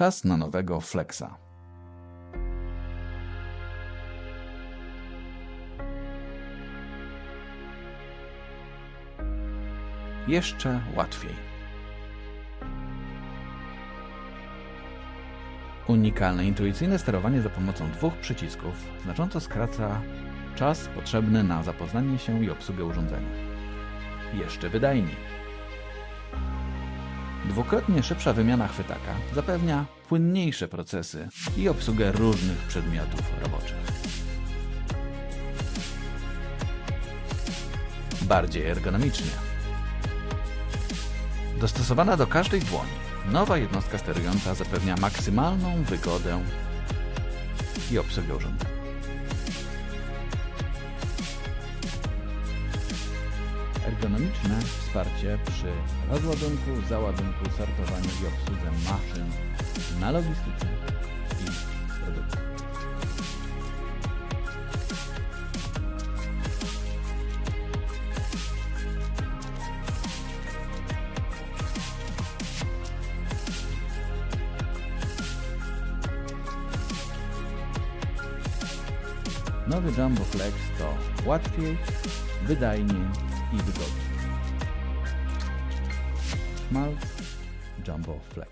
Czas na nowego Flexa. Jeszcze łatwiej. Unikalne, intuicyjne sterowanie za pomocą dwóch przycisków znacząco skraca czas potrzebny na zapoznanie się i obsługę urządzenia. Jeszcze wydajniej. Dwukrotnie szybsza wymiana chwytaka zapewnia płynniejsze procesy i obsługę różnych przedmiotów roboczych. Bardziej ergonomicznie. Dostosowana do każdej dłoni, nowa jednostka sterująca zapewnia maksymalną wygodę i obsługę urządzenia. Ergonomiczne wsparcie przy rozładunku, załadunku, sortowaniu i obsłudze maszyn na logistyce i produkcji. Nowy Jumbo Flex to łatwiej, wydajniej i wygodniej. Schmalz Jumbo Flex.